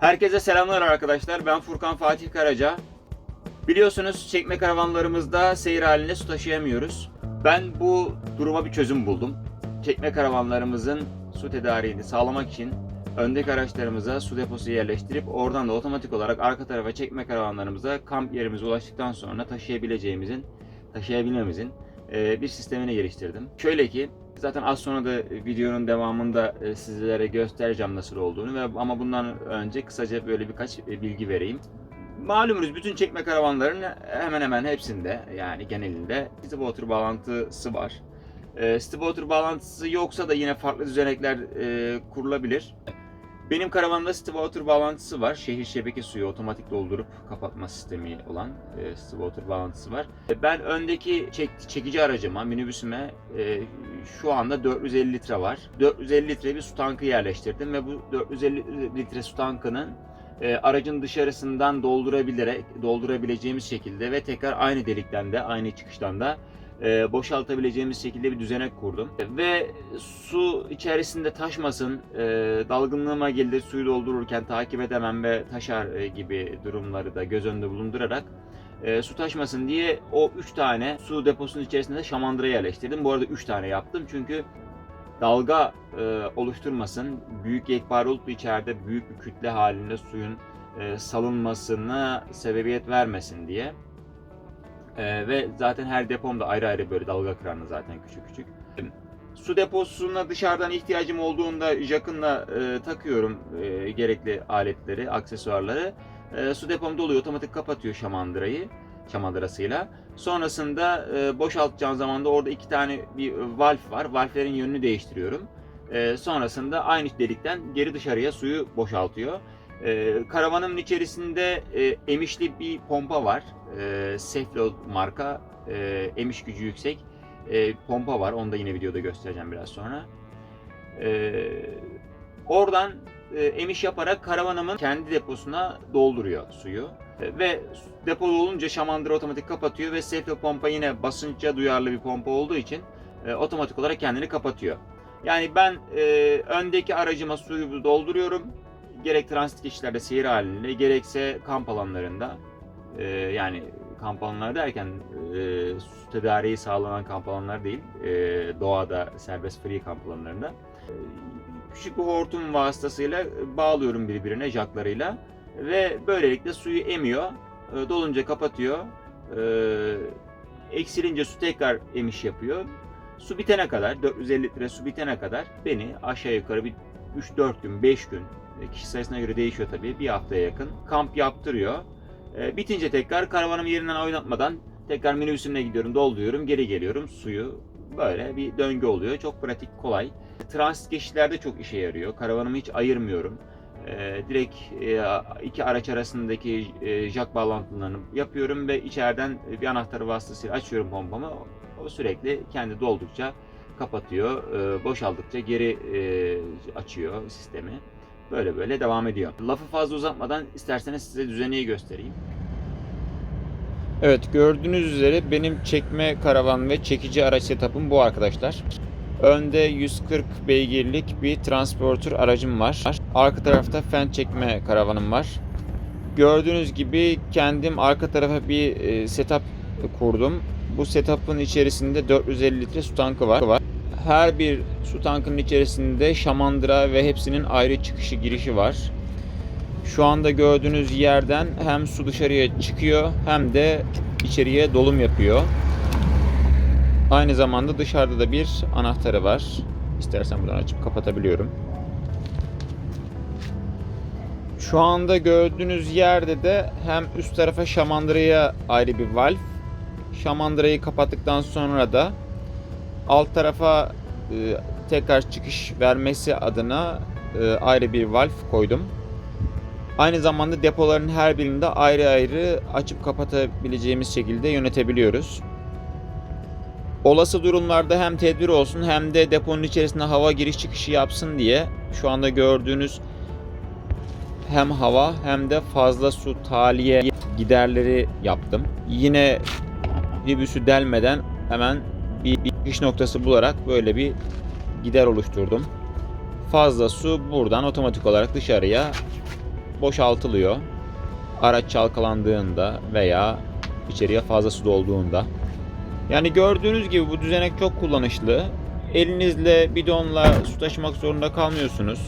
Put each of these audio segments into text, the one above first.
Herkese selamlar arkadaşlar. Ben Furkan Fatih Karaca. Biliyorsunuz çekme karavanlarımızda seyir halinde su taşıyamıyoruz. Ben bu duruma bir çözüm buldum. Çekme karavanlarımızın su tedariğini sağlamak için öndeki araçlarımıza su deposu yerleştirip oradan da otomatik olarak arka tarafa çekme karavanlarımıza kamp yerimize ulaştıktan sonra taşıyabileceğimizin, taşıyabilmemizin bir sistemini geliştirdim. Şöyle ki Zaten az sonra da videonun devamında e, sizlere göstereceğim nasıl olduğunu ve ama bundan önce kısaca böyle birkaç e, bilgi vereyim. Malumunuz bütün çekme karavanların hemen hemen hepsinde yani genelinde Stickwater bağlantısı var. E, Stickwater bağlantısı yoksa da yine farklı düzenekler e, kurulabilir. Benim karavanımda Stickwater bağlantısı var. Şehir şebeke suyu otomatik doldurup kapatma sistemi olan e, Stickwater bağlantısı var. E, Ben öndeki çek- çekici aracıma, minibüsüme e, şu anda 450 litre var. 450 litre bir su tankı yerleştirdim ve bu 450 litre su tankının e, aracın dışarısından doldurabilerek doldurabileceğimiz şekilde ve tekrar aynı delikten de aynı çıkıştan da e, boşaltabileceğimiz şekilde bir düzenek kurdum. Ve su içerisinde taşmasın, e, dalgınlığıma gelir suyu doldururken takip edemem ve taşar e, gibi durumları da göz önünde bulundurarak su taşmasın diye o 3 tane su deposunun içerisinde şamandıra yerleştirdim. Bu arada 3 tane yaptım çünkü dalga e, oluşturmasın, büyük yekpare olup içeride büyük bir kütle halinde suyun e, salınmasına sebebiyet vermesin diye. E, ve zaten her depomda ayrı ayrı böyle dalga kıranlı zaten küçük küçük. Su deposuna dışarıdan ihtiyacım olduğunda jakınla e, takıyorum e, gerekli aletleri, aksesuarları. E, su depom doluyor, otomatik kapatıyor şamandırayı, şamandırasıyla. Sonrasında e, boşaltacağım zaman da orada iki tane bir valf var. Valflerin yönünü değiştiriyorum. E, sonrasında aynı delikten geri dışarıya suyu boşaltıyor. E, karavanımın içerisinde e, emişli bir pompa var. E, Seflo marka, e, emiş gücü yüksek e, pompa var. Onu da yine videoda göstereceğim biraz sonra. E, oradan e, emiş yaparak karavanımın kendi deposuna dolduruyor suyu. Ve depo olunca şamandıra otomatik kapatıyor ve Seflo pompa yine basınca duyarlı bir pompa olduğu için e, otomatik olarak kendini kapatıyor. Yani ben e, öndeki aracıma suyu dolduruyorum. Gerek transit geçişlerde seyir halinde gerekse kamp alanlarında e, yani kamp alanları derken e, su tedariği sağlanan kamp alanlar değil, e, doğada serbest free kamp alanlarında. E, küçük bir hortum vasıtasıyla bağlıyorum birbirine jaklarıyla ve böylelikle suyu emiyor, e, dolunca kapatıyor, e, eksilince su tekrar emiş yapıyor. Su bitene kadar, 450 litre su bitene kadar beni aşağı yukarı bir 3-4 gün, 5 gün, e, kişi sayısına göre değişiyor tabii, bir haftaya yakın kamp yaptırıyor. Bitince tekrar karavanımı yerinden oynatmadan tekrar minibüsümle gidiyorum, dolduruyorum, geri geliyorum. Suyu böyle bir döngü oluyor. Çok pratik, kolay. Transit geçişlerde çok işe yarıyor. Karavanımı hiç ayırmıyorum. E, direkt iki araç arasındaki e, jack bağlantılarını yapıyorum ve içeriden bir anahtarı vasıtasıyla açıyorum pompamı. O sürekli kendi doldukça kapatıyor, e, boşaldıkça geri e, açıyor sistemi. Böyle böyle devam ediyor. Lafı fazla uzatmadan isterseniz size düzeneyi göstereyim. Evet gördüğünüz üzere benim çekme karavan ve çekici araç setup'ım bu arkadaşlar. Önde 140 beygirlik bir transporter aracım var. Arka tarafta fen çekme karavanım var. Gördüğünüz gibi kendim arka tarafa bir e, setup kurdum. Bu setup'ın içerisinde 450 litre su tankı var. Her bir su tankının içerisinde şamandıra ve hepsinin ayrı çıkışı girişi var. Şu anda gördüğünüz yerden hem su dışarıya çıkıyor hem de içeriye dolum yapıyor. Aynı zamanda dışarıda da bir anahtarı var. İstersen buradan açıp kapatabiliyorum. Şu anda gördüğünüz yerde de hem üst tarafa şamandıraya ayrı bir valf. Şamandırayı kapattıktan sonra da alt tarafa e, tekrar çıkış vermesi adına e, ayrı bir valf koydum. Aynı zamanda depoların her birinde ayrı ayrı açıp kapatabileceğimiz şekilde yönetebiliyoruz. Olası durumlarda hem tedbir olsun hem de deponun içerisinde hava giriş çıkışı yapsın diye şu anda gördüğünüz hem hava hem de fazla su tahliye giderleri yaptım. Yine minibüsü delmeden hemen bir, bir çıkış noktası bularak böyle bir gider oluşturdum. Fazla su buradan otomatik olarak dışarıya boşaltılıyor. Araç çalkalandığında veya içeriye fazla su dolduğunda. Yani gördüğünüz gibi bu düzenek çok kullanışlı. Elinizle bidonla su taşımak zorunda kalmıyorsunuz.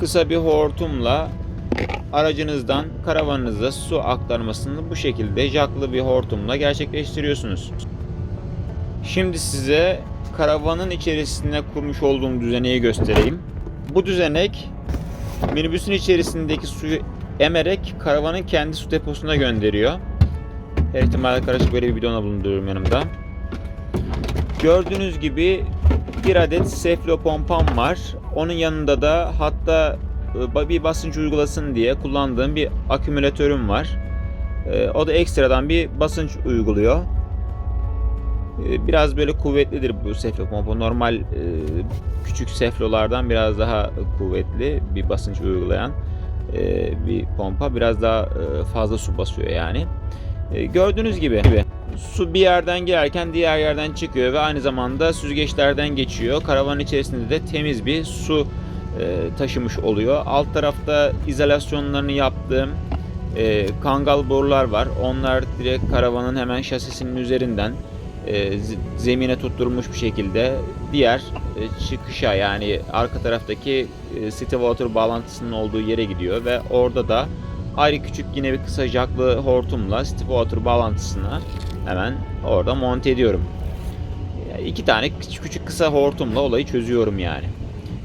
Kısa bir hortumla aracınızdan karavanınıza su aktarmasını bu şekilde jaklı bir hortumla gerçekleştiriyorsunuz. Şimdi size karavanın içerisinde kurmuş olduğum düzeneği göstereyim. Bu düzenek minibüsün içerisindeki suyu emerek karavanın kendi su deposuna gönderiyor. Her ihtimalle karışık böyle bir bidona bulunduruyorum yanımda. Gördüğünüz gibi bir adet seflo pompam var. Onun yanında da hatta bir basınç uygulasın diye kullandığım bir akümülatörüm var. E, O da ekstradan bir basınç uyguluyor. E, Biraz böyle kuvvetlidir bu seflo pompa. Normal e, küçük seflolardan biraz daha kuvvetli bir basınç uygulayan e, bir pompa. Biraz daha e, fazla su basıyor yani. Gördüğünüz gibi su bir yerden girerken diğer yerden çıkıyor ve aynı zamanda süzgeçlerden geçiyor. Karavanın içerisinde de temiz bir su taşımış oluyor. Alt tarafta izolasyonlarını yaptığım e, kangal borular var. Onlar direkt karavanın hemen şasisinin üzerinden e, zemine tutturulmuş bir şekilde diğer e, çıkışa yani arka taraftaki e, city water bağlantısının olduğu yere gidiyor ve orada da ayrı küçük yine bir kısa jaklı hortumla city water bağlantısına hemen orada monte ediyorum. Yani iki tane küçük, küçük kısa hortumla olayı çözüyorum yani.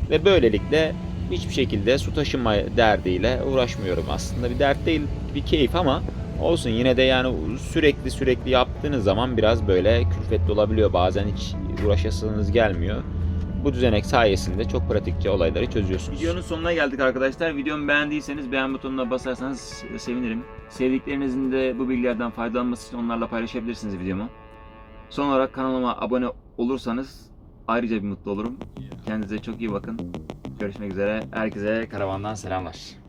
Ve böylelikle hiçbir şekilde su taşıma derdiyle uğraşmıyorum aslında. Bir dert değil, bir keyif ama olsun yine de yani sürekli sürekli yaptığınız zaman biraz böyle külfetli olabiliyor. Bazen hiç uğraşasınız gelmiyor. Bu düzenek sayesinde çok pratikçe olayları çözüyorsunuz. Videonun sonuna geldik arkadaşlar. Videomu beğendiyseniz beğen butonuna basarsanız sevinirim. Sevdiklerinizin de bu bilgilerden faydalanması için onlarla paylaşabilirsiniz videomu. Son olarak kanalıma abone olursanız ayrıca bir mutlu olurum. Kendinize çok iyi bakın. Görüşmek üzere. Herkese karavandan selamlar.